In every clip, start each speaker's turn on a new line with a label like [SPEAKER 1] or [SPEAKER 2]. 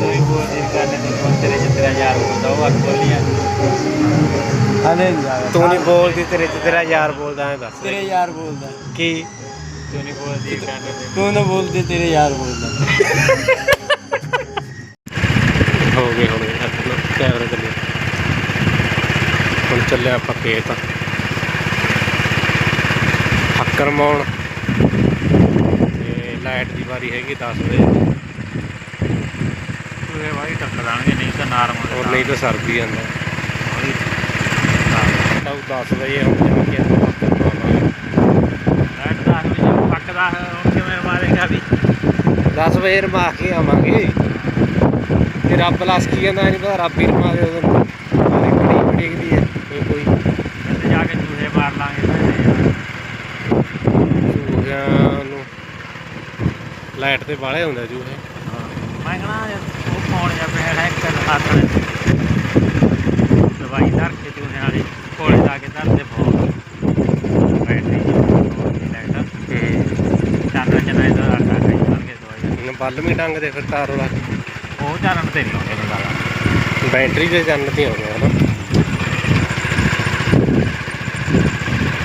[SPEAKER 1] ਕਰਨੇ ਤੇ ਤੇਰੇ ਚ ਤੇਰਾ ਯਾਰ ਬੋਲਦਾ ਉਹ ਅੱਖ ਬੋਲੀਆਂ
[SPEAKER 2] ਹਲੇ ਨਹੀਂ ਆ
[SPEAKER 3] ਤੂੰ ਨਹੀਂ ਬੋਲਦੀ ਤੇਰੇ ਚ ਤੇਰਾ ਯਾਰ ਬੋਲਦਾ ਐ ਦੱਸ।
[SPEAKER 2] ਤੇਰੇ ਯਾਰ ਬੋਲਦਾ।
[SPEAKER 3] ਕੀ?
[SPEAKER 1] ਤੂੰ ਨਹੀਂ ਬੋਲਦੀ ਕਰਨੇ ਤੇ
[SPEAKER 2] ਤੂੰ ਨਾ ਬੋਲਦੇ ਤੇਰੇ ਯਾਰ ਬੋਲਦਾ।
[SPEAKER 3] ਹੋ ਗਏ ਹੁਣ ਕੈਮਰਾ ਚੱਲੇ ਹੁਣ ਚੱਲੇ ਆਪਾਂ ਖੇਤ। ਫੱਕਰ ਮੌਣ ਤੇ ਲਾਈਟ ਦੀ ਵਾਰੀ ਹੈਗੀ 10 ਵਜੇ।
[SPEAKER 1] ਟੱਕ ਦਾਂਗੇ ਨਹੀਂ ਤਾਂ ਨਾਰਮਲ
[SPEAKER 3] ਔਰ ਨਹੀਂ ਤਾਂ ਸਰਦੀ ਜਾਂਦਾ ਤਾਂ 10 ਵਜੇ ਹੁਣ ਜਾ ਕੇ
[SPEAKER 1] ਲੈਟ ਦਾ ਹਮੇ ਪੱਕਦਾ ਹੁਣ ਕਿਵੇਂ ਮਾਰੇਗਾ ਵੀ?
[SPEAKER 3] 10 ਵਜੇ ਰਮਾ ਕੇ ਆਵਾਂਗੇ। ਤੇ ਰੱਬ ਲਾਸ ਕੀ ਕਹਿੰਦਾ ਨਹੀਂ ਪਤਾ ਰੱਬ ਹੀ ਰਮਾ ਦੇ ਉਦੋਂ ਮਾਰੇ ਬੜੀ ਬੜੀ ਦੀ ਹੈ ਕੋਈ ਕੋਈ।
[SPEAKER 1] ਤੇ ਜਾ ਕੇ ਚੂਹੇ ਮਾਰ ਲਾਂਗੇ
[SPEAKER 3] ਚੂਹਿਆਂ ਨੂੰ। ਲਾਈਟ ਤੇ ਬਾਲੇ ਹੁੰਦਾ ਚੂਹੇ।
[SPEAKER 1] ਮੈਂ ਕਹਣਾ ਉਹ ਫੋਨ ਜਾਂ ਪਿਆ ਹੈ ਇੱਕ ਹੱਥ ਨੇ ਦਵਾਈ ਧਰ ਕੇ ਚੂਹੇ ਵਾਲੀ ਕੋਲੇ ਜਾ ਕੇ ਧਰਦੇ ਫੋਨ ਬੈਟਰੀ ਦੀ ਲਾਈਟ ਚਾਨਣ ਚਨਾਈ ਦਾ ਆਟਾ ਖਾਈ ਜਾਂਗੇ ਦਵਾਈ
[SPEAKER 3] ਇਹਨੂੰ ਬੱਲ ਵੀ ਡੰਗ ਦੇ ਫਿਰ ਤਾਰ ਉਹਦਾ
[SPEAKER 1] ਉਹ ਚਾਨਣ ਤੇ ਨਹੀਂ ਆਉਂਦੇ ਮੈਨੂੰ
[SPEAKER 3] ਬੈਟਰੀ ਦੇ ਚੰਨ ਤੇ ਆਉਂਦੇ ਆ ਨਾ।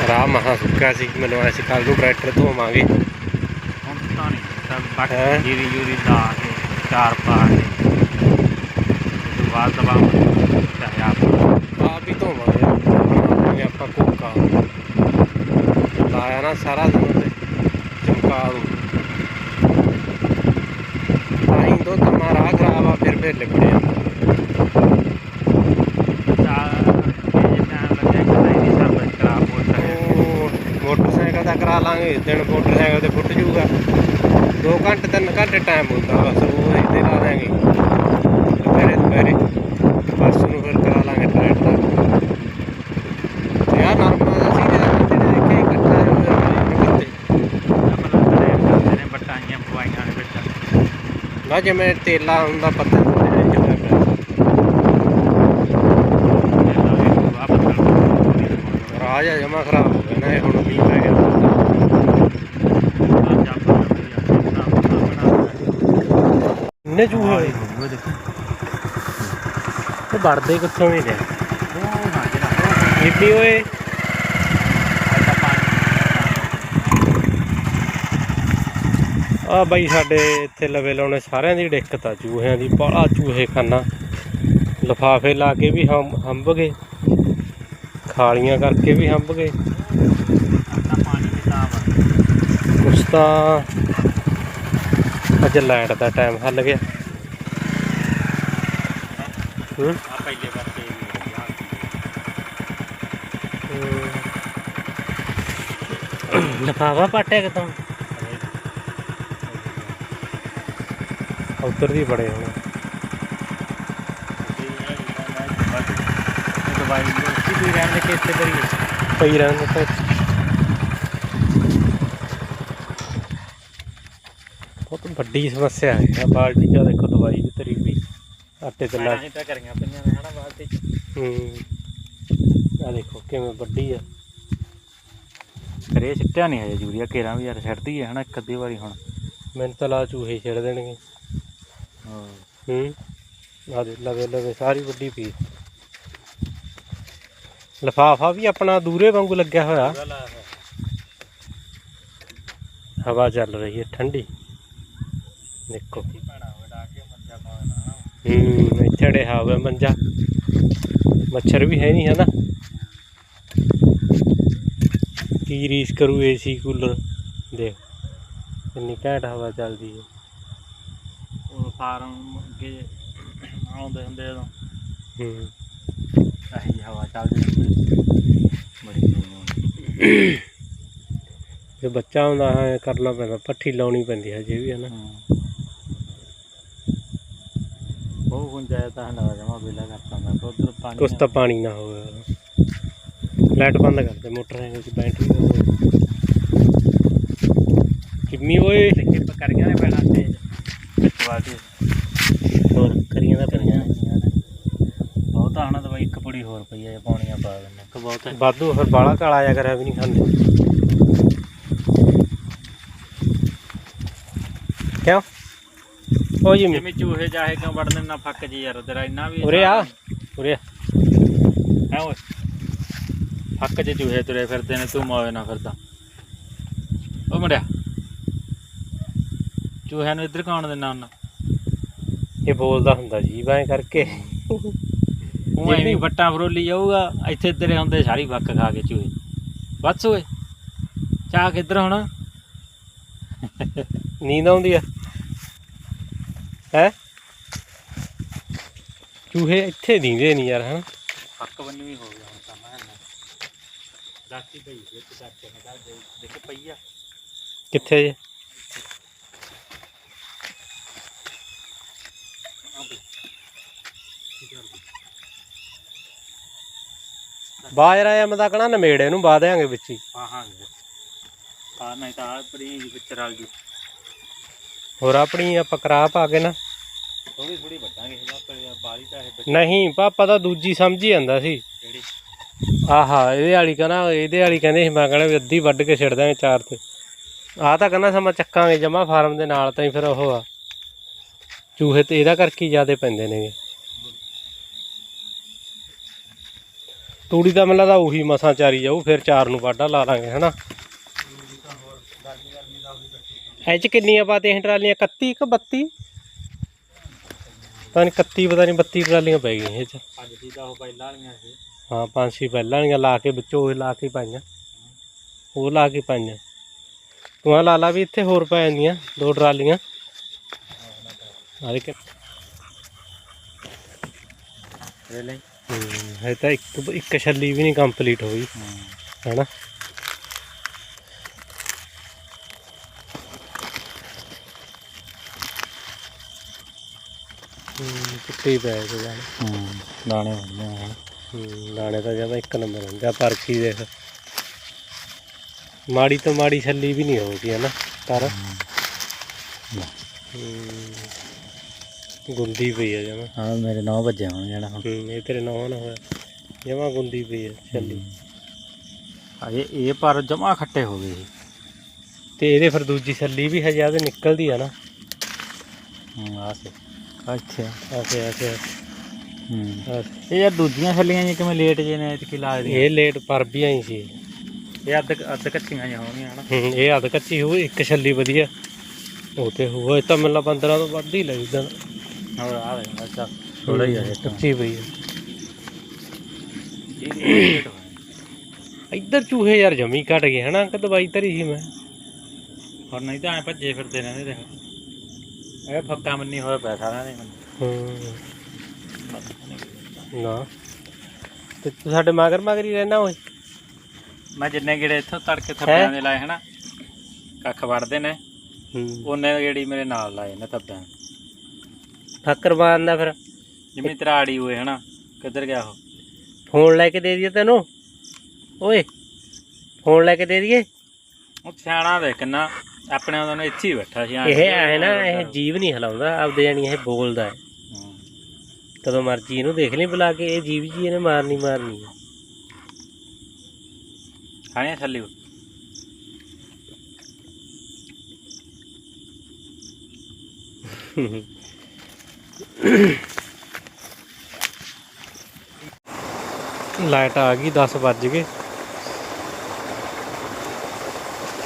[SPEAKER 3] ਰਾਹ ਮਹਾ ਸੁੱਕਾ ਸੀ ਮੈਨੂੰ ਐਸੀ ਕੱਲ ਨੂੰ ਟਰੈਕਟਰ ਧੋਵਾਂਗੇ।
[SPEAKER 1] ਹੁਣ ਤਾਂ ਨਹੀਂ ਬੱਟ
[SPEAKER 3] ਹੈਂ?
[SPEAKER 1] ਜੀਰੀ ਜੂਰੀ ਲਾ ਕੇ ਚਾਰ ਪਾ ਕੇ। ਉਸ ਤੋਂ ਬਾਅਦ ਦਬਾ ਚਾਹੇ ਆਪ
[SPEAKER 3] ਆਪ ਹੀ ਧੋਵਾਂਗੇ ਬਣਾਵਾਂਗੇ ਆਪਾਂ ਕੋਕਾ ਲਾਇਆ ਨਾ ਸਾਰਾ ਦਿਨ ਤੇ ਚਮਕਾ ਦੂ ਆਈ ਦੋ ਖਰਾਬ ਆ ਫਿਰ ਫਿਰ ਲਿਬੜੇ ਆ।
[SPEAKER 1] ਚਾਰ ਇਹ ਟਾਈਮ ਲੱਗਿਆ ਕਿ ਨਹੀਂ ਸਰਵਿਸ ਖਰਾਬ ਹੋ ਸਕੇ
[SPEAKER 3] ਉਹ ਮੋਟਰਸਾਈਕਲ ਦਾ ਕਰਾ ਲਾਂਗੇ ਦਿਨ ਮੋਟਰਸਾਈਕਲ ਤੇ ਫੁੱਟ ਜਾਊਗਾ 2 ਘੰਟੇ 3 ਘੰਟੇ ਟਾਈਮ ਹੁੰਦਾ ਬਸ ਉਹ ਇੱਥੇ ਲਾ ਦਾਂਗੇ ਦੁਪਹਿਰੇ ਦੁਪਹਿਰੇ ਬਸ ਨੂੰ ਫਿਰ ਕਰਾ ਲਾਂਗੇ ਟਰੈਕਟ ਦਾ ਤੇ ਆ ਨਰਮਾ ਦਾ ਸੀ ਜਿਹੜਾ ਜਿਹੜੇ ਕਿ ਇਕੱਠਾ ਹੋਇਆ ਕਿਤੇ
[SPEAKER 1] ਆਪਣਾ ਟ੍ਰੇਨ ਕਰਦੇ ਨੇ ਬਟਾਈਆਂ ਪਵਾਈਆਂ ਦੇ ਵਿੱਚ
[SPEAKER 3] ਜਿਵੇਂ ਤੇਲਾ ਹੁੰਦਾ ਪੱਤਾ ਰਾਜ ਆ ਜਮਾ ਖਰਾਬ ਹੋ ਗਿਆ ਨਾ, ਇਹ ਹੁਣ ਮੀਂਹ ਪੈ ਗਿਆ। ਇੰਨੇ ਚੂਹੇ ਹੋਏ? ਤੇ ਵੜਦੇ ਕਿੱਥੋਂ ਵੀ ਨੇ? ਬੀਬੀ ਓਏ। ਆ ਬਾਈ ਸਾਡੇ ਇੱਥੇ ਲਵੇ ਲਾਉਣੇ ਸਾਰਿਆਂ ਦੀ ਦਿੱਕਤ ਆ, ਚੂਹਿਆਂ ਦੀ ਬਾਹਲਾ ਚੂਹੇ ਖਾਨਾ। ਲਫਾਫੇ ਲਾ ਕੇ ਵੀ ਹੰਬ ਹੰਬ ਗਏ। ਖਾਲੀਆਂ ਕਰਕੇ ਵੀ ਹੰਬ ਗਏ। ਕੁਛ ਤਾਂ ਅੱਜ ਲਾਈਟ ਦਾ ਟਾਈਮ ਹੱਲ ਗਿਆ। ਹੂੰ। ਲਫਾਫਾ ਪਾਟਿਆ ਕਿਤੋਂ? ਉੱਧਰ ਦੀ ਬੜੇ ਹੁਣ। ਪਈ ਰਹਿਣ ਦੇ ਬਹੁਤ ਵੱਡੀ ਸਮੱਸਿਆ ਹੈ। ਆ ਬਾਲਟੀ ਚ ਦੇਖੋ ਦਵਾਈ ਵੀ ਤਰੀ ਵੀ ਆਟੇ ਤੇ ਲੱਗ ਹੂੰ। ਆ ਦੇਖੋ ਕਿਵੇਂ ਵੱਡੀ ਆ।
[SPEAKER 1] ਕਰੇ ਸਿੱਟਿਆ ਨਹੀਂ ਹੈ ਯੂਰੀਆ ਕੇਰਾਂ ਵੀ ਯਾਰ ਛੱਡਦੀ ਹੈ ਹਨਾ ਇੱਕ ਅੱਧੀ ਵਾਰੀ ਹੁਣ।
[SPEAKER 3] ਮੈਨੂੰ ਤਾਂ ਲਾ ਚੂਹੇ ਛੱਡ ਦੇਣਗੇ। ਹੂੰ? ਆ ਦੇ ਲਵੇ ਲਵੇ, ਸਾਰੀ ਵੱਡੀ ਪੀ। ਲਫਾਫਾ ਵੀ ਆਪਣਾ ਦੂਰੇ ਵਾਂਗੂ ਲੱਗਿਆ ਹੋਇਆ। ਹਵਾ ਚੱਲ ਰਹੀ ਹੈ ਠੰਡੀ। ਦੇਖੋ। ਹੂੰ, ਇੱਥੇ ੜਿਆ ਹੋਇਆ ਮੰਜਾ। ਮੱਛਰ ਵੀ ਹੈ ਨਹੀਂ ਹੈ ਨਾ ਕੀ ਰੀਸ ਕਰੂ ਏਸੀ ਕੂਲਰ। ਦੇਖ, ਕਿੰਨੀ ਘੈਂਟ ਹਵਾ ਚੱਲਦੀ ਹੈ।
[SPEAKER 1] ਫਾਰਮ ਅੱਗੇ ਆਉਂਦੇ ਹੁੰਦੇ ਜਦੋਂ
[SPEAKER 3] ਹੂੰ।
[SPEAKER 1] ਇਹੀ ਹਵਾ ਚੱਲਦੀ ਹੁੰਦੀ ਬੜੀ ਦੂਰ
[SPEAKER 3] ਜੇ ਬੱਚਾ ਹੁੰਦਾ ਹੈ ਕਰਨਾ ਪੈਂਦਾ ਪੱਠੀ ਲਾਉਣੀ ਪੈਂਦੀ ਹੈ ਜੇ ਵੀ ਹੈ ਨਾ।
[SPEAKER 1] ਉਹ ਗੁੰਜਾਇ ਤਾਂ ਨਾ ਜਮਾ ਬਿਲਾ ਕਰਤਾ ਮੈਂ ਉਧਰ ਪਾਣੀ
[SPEAKER 3] ਕੁਛ ਤਾਂ ਪਾਣੀ ਨਾ ਹੋਵੇ। ਲਾਈਟ ਬੰਦ ਕਰ ਦੇ ਮੋਟਰਸਾਈਕਲ ਦੀ ਬੈਟਰੀ ਨਾ ਹੋਵੇ। ਕਿੰਮੀ ਓਏ।
[SPEAKER 1] ਕਿਪ ਕਰ ਗਿਆ ਨੇ ਪੈਣਾ ਤੇ। ਵਿੱਚ ਵਾਦੀ
[SPEAKER 3] ਹੋਰ ਕਰੀਆਂ ਦਾ ਪੈਂਦਾ
[SPEAKER 1] ਬਹੁਤ ਪੁੜੀ ਹੋਰ ਪਈ ਹੈ ਪਾਉਣੀਆਂ ਪਾ ਦਿੰਨੇ ਕਿ ਬਹੁਤ ਹੈ।
[SPEAKER 3] ਵਾਧੂ ਫਿਰ ਬਾਲਾ ਕਾਲਾ ਜਾ ਕਰਿਆ ਵੀ ਨਹੀਂ ਖਾਂਦੇ। ਕਿਉਂ? ਉਹ ਜਿਮੀ
[SPEAKER 1] ਜਿਵੇਂ ਚੂਹੇ ਚਾਹੇ ਕਿਉਂ ਵੜਨੇ ਨਾ ਫੱਕ ਜੀ ਯਾਰ ਤੇਰਾ ਇੰਨਾ ਵੀ
[SPEAKER 3] ਉਰੇ ਆ ਉਰੇ ਆ।
[SPEAKER 1] ਹੈ ਓਏ। ਫੱਕ ਜੇ ਚੂਹੇ ਤੁਰੇ ਫਿਰਦੇ ਨੇ ਤੂੰ ਮੋਏ ਨਾ ਫਿਰਦਾ। ਉਹ ਮੁੰਡਿਆ ਚੂਹਿਆਂ ਨੂੰ ਇੱਧਰ ਕੌਣ ਦਿੰਦਾ ਉਹਨਾਂ
[SPEAKER 3] ਇਹ ਬੋਲਦਾ ਹੁੰਦਾ ਜੀ ਬਾਏ ਕਰਕੇ।
[SPEAKER 1] ਉਹ ਐਵੇਂ ਵੱਟਾਂ ਫਰੋਲੀ ਜਾਊਗਾ ਇੱਥੇ ਤੇਰੇ ਹੁੰਦੇ ਸਾਰੀ ਫੱਕ ਖਾ ਕੇ ਚੂਹੇ। ਬਸ ਓਏ ਚਾਹ ਕਿੱਧਰ ਹੁਣ?
[SPEAKER 3] ਨੀਂਦ ਆਉਂਦੀ ਆ। ਹੈ? ਚੂਹੇ ਇੱਥੇ ਦੀਂਦੇ ਨਹੀਂ ਯਾਰ ਹਨ
[SPEAKER 1] ਫੱਕ ਬੰਨੀ ਵੀ ਹੋ ਗਿਆ ਹੁਣ ਤਾਂ ਮੈਂ ਰਾਤੀ ਪਈ ਇੱਕ ਚਾਚੇ ਨੇ ਘਰ ਦੇ ਦੇਖ ਪਈ ਆ।
[SPEAKER 3] ਕਿੱਥੇ ਜੇ? ਬਾਹਰ ਆਇਆ ਮੈਂ ਤਾਂ ਕਹਣਾ ਨਮੇੜੇ ਨੂੰ ਬਾਹ ਦਿਆਂਗੇ ਵਿੱਚ ਹੀ।
[SPEAKER 1] ਹਾਂ ਹਾਂ ਆ ਨਹੀਂ ਤਾਂ ਆ ਪਰੀ ਵਿੱਚ ਰਲ ਜੂ।
[SPEAKER 3] ਹੋਰ ਆਪਣੀ ਆਪਾਂ ਕਰਾ ਪਾ ਕੇ ਨਾ।
[SPEAKER 1] ਥੋੜੀ ਥੋੜੀ ਵੱਡਾਂਗੇ ਇਹਦਾ ਪਰ ਬਾਰੀ ਤਾਂ ਇਹ
[SPEAKER 3] ਨਹੀਂ ਪਾਪਾ ਤਾਂ ਦੂਜੀ ਸਮਝ ਹੀ ਜਾਂਦਾ ਸੀ।
[SPEAKER 1] ਜਿਹੜੀ
[SPEAKER 3] ਆਹਾ ਇਹਦੇ ਵਾਲੀ ਕਹਿੰਦਾ ਇਹਦੇ ਵਾਲੀ ਕਹਿੰਦੇ ਸੀ ਮੈਂ ਕਹਿੰਦਾ ਵੀ ਅੱਧੀ ਵੱਢ ਕੇ ਛੱਡ ਦਾਂਗੇ ਚਾਰ ਤੇ। ਆਹ ਤਾਂ ਕਹਿੰਦਾ ਸਮਾਂ ਚੱਕਾਂਗੇ ਜਮਾ ਫਾਰਮ ਦੇ ਨਾਲ ਤਾਂ ਹੀ ਫਿਰ ਉਹ ਆ। ਚੂਹੇ ਤੇ ਇਹਦਾ ਕਰਕੇ ਹੀ ਜ਼ਿਆਦੇ ਪੈਂਦੇ ਨੇਗੇ। ਤੂੜੀ ਤਾਂ ਮੈਨੂੰ ਲੱਗਦਾ ਉਹੀ ਮਸਾਂ ਚਾਰੀ ਜਾਊ ਫਿਰ ਚਾਰ ਨੂੰ ਵਾਢਾ ਲਾ ਲਾਂਗੇ ਹਨਾ? ਇਹ ਚ ਕਿੰਨੀਆਂ ਪਾਤੀਆਂ ਸੀ ਟਰਾਲੀਆਂ? 31 ਕਿ 32 ਪਤਾ ਨਹੀਂ 31 ਪਤਾ ਨਹੀਂ 32 ਟਰਾਲੀਆਂ ਪੈ ਗਈਆਂ ਇਹ ਚ।
[SPEAKER 1] ਅੱਜ ਦੀ ਤਾਂ ਉਹ ਪਹਿਲਾਂ ਵਾਲੀਆਂ ਸੀ।
[SPEAKER 3] ਹਾਂ ਪੰਜ ਛੇ ਪਹਿਲਾਂ ਵਾਲੀਆਂ ਲਾ ਕੇ ਵਿੱਚੋਂ ਉਹ ਲਾ ਕੇ ਪਾਈਆਂ। ਉਹ ਲਾ ਕੇ ਪਾਈਆਂ। ਤੂੰ ਆ ਲਾ ਲਾ ਵੀ ਇੱਥੇ ਹੋਰ ਪੈ ਜਾਂਦੀਆਂ ਦੋ ਟਰਾਲੀਆਂ। ਆ ਦੇਖ
[SPEAKER 1] ਇਹ ਲਈ
[SPEAKER 3] ਹੈ ਤਾਂ ਇੱਕ ਇੱਕ ਛੱਲੀ ਵੀ ਨਹੀਂ ਕੰਪਲੀਟ ਹੋਈ ਹੈਨਾ? ਹੂੰ ਕਿੱਥੇ ਪੈ ਗਏ ਜਾਨ
[SPEAKER 1] ਹੂੰ ਦਾਣੇ ਹੁੰਦੇ ਆ
[SPEAKER 3] ਹੂੰ ਦਾਣੇ ਤਾਂ ਜਮਾ ਇੱਕ ਨੰਬਰ ਹੁੰਦਾ ਪਰਖੀ ਦੇਖ। ਮਾੜੀ ਤੋਂ ਮਾੜੀ ਛੱਲੀ ਵੀ ਨਹੀਂ ਹੋਊਗੀ ਹਨਾ? ਕਰ ਹੂੰ। ਗੁੰਦੀ ਪਈ ਆ ਜਮਾ।
[SPEAKER 1] ਹਾਂ ਮੇਰੇ 9 ਵਜੇ ਹੋਣਗੇ ਜਿਹੜਾ ਹੁਣ।
[SPEAKER 3] ਹੂੰ ਇਹ ਤੇਰੇ ਨੌਂ ਨਾ ਹੋਇਆ। ਜਮਾ ਗੁੰਦੀ ਪਈ ਆ ਛੱਲੀ।
[SPEAKER 1] ਅਜੇ ਇਹ ਪਰ ਜਮਾ ਖੱਟੇ ਹੋ ਗਏ
[SPEAKER 3] ਤੇ ਇਹਦੇ ਫਿਰ ਦੂਜੀ ਛੱਲੀ ਵੀ ਹਜੇ ਆਦੇ ਨਿਕਲਦੀ ਆ ਨਾ।
[SPEAKER 1] ਹੂੰ ਆ। ਸੇ ਅੱਛਾ ਹੂੰ। ਇਹ ਯਾਰ ਦੂਜੀਆਂ ਛੱਲੀਆਂ ਜੀ ਕਿਵੇਂ ਲੇਟ ਜੇ ਨੇ ਇਤਕੀ ਲਾ ਦੀਆਂ।
[SPEAKER 3] ਇਹ ਲੇਟ ਪਰ ਵੀ ਆਈ ਸੀ।
[SPEAKER 1] ਇਹ ਅੱਧ ਅੱਧ ਕੱਚੀਆਂ ਜਿਹਾ ਹੋਣਗੀਆਂ ਹਨਾ।
[SPEAKER 3] ਹੂੰ ਇਹ ਹੱਦ ਕੱਚੀ ਹੋਊ ਇੱਕ ਛੱਲੀ ਵਧੀਆ। ਉਹ ਤੇ ਹੋਊ ਇਹ ਤਾਂ ਮੈਨੂੰ 15 ਤੋਂ ਵੱਧ ਹੀ ਲੱਗ ਦਿਨ
[SPEAKER 1] ਹੋਰ ਆ ਦੇ ਅੱਛਾ ਥੋੜਾ ਹੀ ਆ ਇਹ ਤਾਂ
[SPEAKER 3] ਕੱਚੀ ਪਈ ਆ।
[SPEAKER 1] ਇਹ ਲੇਟ ਹੋਇਆ
[SPEAKER 3] ਇੱਧਰ ਚੂਹੇ ਯਾਰ ਜਮੀ ਘਟ ਗਏ ਹਨਾ? ਕਿ ਦਵਾਈ ਧਰੀ ਸੀ ਮੈਂ।
[SPEAKER 1] ਹੋਰ ਨਹੀਂ ਤਾਂ ਐ ਭੱਜੇ ਫਿਰਦੇ ਰਹਿੰਦੇ ਦੇਖ। ਇਹ ਫੱਕਾ ਮੰਨੀ ਹੋਇਆ ਪਿਆ ਸਾਰਿਆਂ ਦੇ
[SPEAKER 3] ਹੂੰ। ਨਾ। ਤੇ ਤੂੰ ਸਾਡੇ ਮਗਰ ਮਗਰ ਹੀ ਰਹਿਣਾ ਓਏ।
[SPEAKER 1] ਮੈਂ ਜਿੰਨੇ ਗੇੜੇ ਇੱਥੋਂ ਤੜਕੇ ਥੱਪਿਆਂ ਦੇ ਲਾਏ ਹਨਾ? ਕੱਖ ਵੜਦੇ ਨੇ।
[SPEAKER 3] ਹੂੰ।
[SPEAKER 1] ਉਹਨੇ ਗੇੜੀ ਮੇਰੇ ਨਾਲ ਲਾਏ ਨੇ ਥੱਪਿਆਂ
[SPEAKER 3] ਫੱਕਰ ਮਾਰਨਾ ਫਿਰ।
[SPEAKER 1] ਜਿਵੇਂ ਤਰਾੜੀ ਹੋਏ ਹਨਾ? ਕਿੱਧਰ ਗਿਆ ਉਹ?
[SPEAKER 3] ਫੋਨ ਲੈ ਕੇ ਦੇ ਦਈਏ ਤੈਨੂੰ। ਓਏ ਫੋਨ ਲੈ ਕੇ ਦੇ ਦਈਏ।
[SPEAKER 1] ਉਹ ਸਿਆਣਾ ਦੇ ਕਿੰਨਾ ਆਪਣੇ ਉਹਨਾਂ ਨੂੰ ਇੱਥੇ ਹੀ ਬੈਠਾ ਸੀ
[SPEAKER 3] ਇਹ ਐ ਨਾ ਇਹ ਜੀਵ ਨਹੀਂ ਹਲਾਉਂਦਾ ਆਪਦੇ ਜਾਨੀ ਇਹ ਬੋਲਦਾ ਹੈ।
[SPEAKER 1] ਹੂੰ।
[SPEAKER 3] ਕਦੋਂ ਮਰਜ਼ੀ ਇਹਨੂੰ ਦੇਖ ਲਈ ਬੁਲਾ ਕੇ ਇਹ ਜੀਵ ਜੀ ਇਹਨੇ ਮਾਰਨੀ ਮਾਰਨੀ ਹੈ।
[SPEAKER 1] ਖਾਣੀਆਂ ਛੱਲੀ
[SPEAKER 3] ਲਾਈਟ ਆ ਗਈ 10 ਵੱਜ ਗਏ।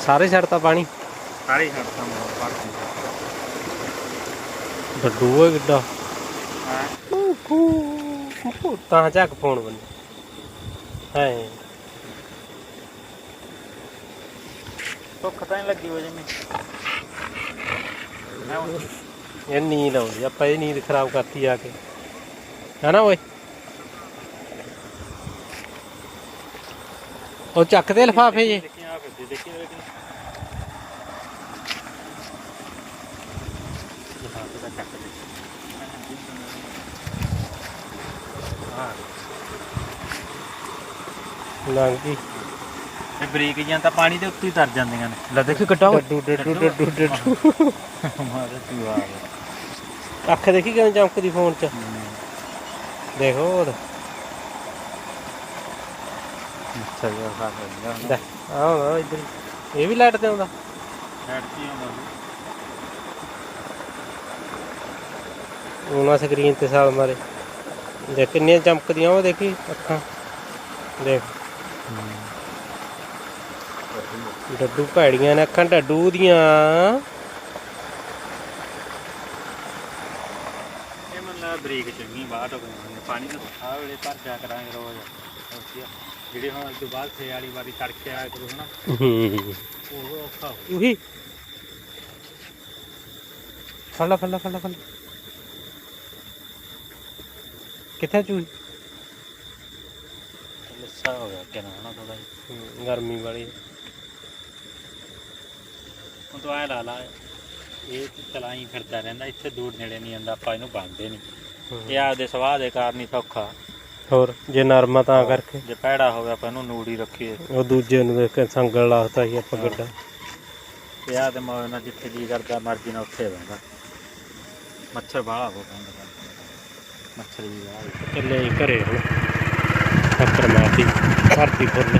[SPEAKER 3] ਸਾਰੇ ਛੱਡਤਾ ਪਾਣੀ।
[SPEAKER 1] ਸਾਰੀ ਛੱਡਤਾ ਮੈਂ ਪੜਦੀ
[SPEAKER 3] ਡੱਡੂ ਹੈ? ਕਿੱਡਾ ਤਾਂ ਚੱਕ ਫੋਨ ਬੰਦੇ ਹੈ।
[SPEAKER 1] ਭੁੱਖ ਤਾਂ ਨਹੀਂ ਲੱਗੀ ਹੋ ਜਿਵੇਂ ਮੈਂ
[SPEAKER 3] ਇਹ ਨੀਂਦ ਆਉਂਦੀ ਆਪਾਂ ਇਹ ਨੀਂਦ ਖਰਾਬ ਕਰਤੀ ਆ ਕੇ। ਹੈਨਾ ਓਏ? ਉਹ ਚੱਕਦੇ ਲਫਾਫੇ ਜੇ। ਗਈ।
[SPEAKER 1] ਇਹ ਬਰੀਕ ਜਾਂ ਤਾਂ ਪਾਣੀ ਦੇ ਉੱਤੇ ਹੀ ਤਰ ਜਾਂਦੀਆਂ ਨੇ। ਲੈ ਦੇਖੀ ਕੱਟਾ
[SPEAKER 3] ਡੱਡੂ ਡੱਡੂ। ਡੱਡੂ ਡੱਡੂ।
[SPEAKER 1] ਮਾਰੇ ਤੂੰ ਆ। ਗਿਆ
[SPEAKER 3] ਅੱਖ ਦੇਖੀ ਕਿਵੇਂ ਚਮਕਦੀ ਫੋਨ 'ਚ? ਦੇਖੋ ਉਹ
[SPEAKER 1] ਅੱਛਾ ਜੀ ਆ ਗਿਆ।
[SPEAKER 3] ਲੈ ਆਹ ਇੱਧਰ। ਇਹ ਵੀ ਲਾਈਟ ਤੇ ਆਉਂਦਾ? ਉਹਨਾਂ ਸਕਰੀਨ ਤੇ ਸਾਲ ਮਾਰੇ। ਦੇਖ ਕਿੰਨੀਆਂ ਚਮਕਦੀਆਂ ਉਹ ਦੇਖੀ ਅੱਖਾਂ। ਦੇਖ। ਡੱਡੂ ਭੈੜੀਆਂ ਨੇ ਅੱਖਾਂ ਡੱਡੂ ਦੀਆਂ
[SPEAKER 1] ਇਹ ਮਤਲਬ ਬਰੀਕ ਚੰਗੀ ਬਾਹਰ ਹੋ ਗਈ ਪਾਣੀ ਨੂੰ ਆ ਵੇਲੇ ਭਰ ਜਾ ਕਰਾਂਗੇ ਰੋਜ਼। ਆ। ਜਿਹੜੇ ਹੁਣ ਅੱਜ ਤੋਂ ਬਾਅਦ ਸੇ ਵਾਲੀ ਵਾਰੀ ਤੜਕੇ ਆਇਆ ਕਰੂ ਹਨਾ?
[SPEAKER 3] ਹੂੰ
[SPEAKER 1] ਉਹ ਔਖਾ ਹੋ
[SPEAKER 3] ਉਹੀ। ਫੜ ਫੜ ਫੜ ਫੜ ਕਿੱਥੇ ਚੂਹੀ
[SPEAKER 1] ਲੱਸਾ ਹੋ ਗਿਆ ਕਿ ਨਾ ਹਨਾ ਥੋੜਾ
[SPEAKER 3] ਹੂੰ, ਗਰਮੀ ਵਾਲੀ।
[SPEAKER 1] ਹੁਣ ਤੂੰ ਐ ਲਾ ਲਾ ਇਹ ਤੇ ਚਲਾਈ ਫਿਰਦਾ ਰਹਿੰਦਾ ਇੱਥੇ ਦੂਰ ਨੇੜੇ ਨਹੀਂ ਆਂਦਾ ਆਪਾਂ ਇਹਨੂੰ ਬੰਨਦੇ ਨਹੀਂ ਇਹ ਆਪਦੇ ਸੁਭਾਅ ਦੇ ਕਾਰਨ ਹੀ ਸੌਖਾ।
[SPEAKER 3] ਹੋਰ ਜੇ ਨਰਮਾ ਤਾਂ ਕਰਕੇ।
[SPEAKER 1] ਜੇ ਪੈੜਾ ਹੋਵੇ ਆਪਾਂ ਇਹਨੂੰ ਨੂੜੀ ਰੱਖੀਏ।
[SPEAKER 3] ਉਹ ਦੂਜੇ ਨੂੰ ਦੇਖ ਕੇ ਸੰਗਲ ਲਾਤਾ ਸੀ ਆਪਾਂ ਗੱਡਾ।
[SPEAKER 1] ਤੇ ਆ ਤੇ ਮੌਜ ਨਾਲ ਜਿੱਥੇ ਜੀ ਕਰਦਾ ਮਰਜ਼ੀ ਨਾਲ ਉੱਥੇ ਬਹਿੰਦਾ। ਮੱਛਰ ਬਾਹਲਾ ਹੋ ਪੈਂਦਾ ਮੱਛਰ ਵੀ ਬਾਹਲਾ
[SPEAKER 3] ਚੱਲੇ ਅਸੀਂ ਘਰੇ ਹੁਣ ਫੱਕਰ ਮਾਰਦੀ ਧਰਤੀ ਫੁੱਲ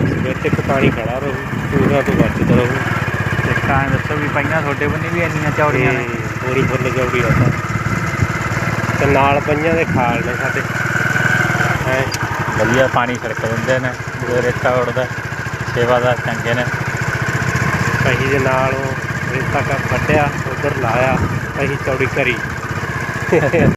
[SPEAKER 3] ਸਵੇਰ ਤੱਕ ਪਾਣੀ ਖੜਾ ਰਹੂ ਪੂਰਾ ਤੋਂ ਬਚਦਾ ਰਹੂ।
[SPEAKER 1] ਤੇ ਕਾਂ ਦੱਸੋ ਵੀ ਪਈਆਂ ਤੁਹਾਡੇ ਬੰਨੇ ਵੀ ਇੰਨੀਆਂ ਚੌੜੀਆਂ ਨੇ।
[SPEAKER 3] ਤੇ ਪੂਰੀ ਫੁੱਲ ਜੌੜੀ ਆ ਤਾਂ। ਤੇ ਨਾਲ ਪਈਆਂ ਦੇ ਖਾਲ ਨੇ ਸਾਡੇ। ਹੈ।
[SPEAKER 1] ਵਧੀਆ ਪਾਣੀ ਛਿੜਕ ਦਿੰਦੇ ਨੇ ਜਦੋਂ ਰੇਤਾ ਉੱਡਦਾ ਸੇਵਾਦਾਰ ਚੰਗੇ ਨੇ।
[SPEAKER 3] ਅਸੀਂ ਦੇ ਨਾਲ ਉਹ ਰੇਤਾ ਕਾ ਕੱਢਿਆ ਉਧਰ ਲਾਇਆ ਅਸੀਂ ਚੌੜੀ ਕਰੀ।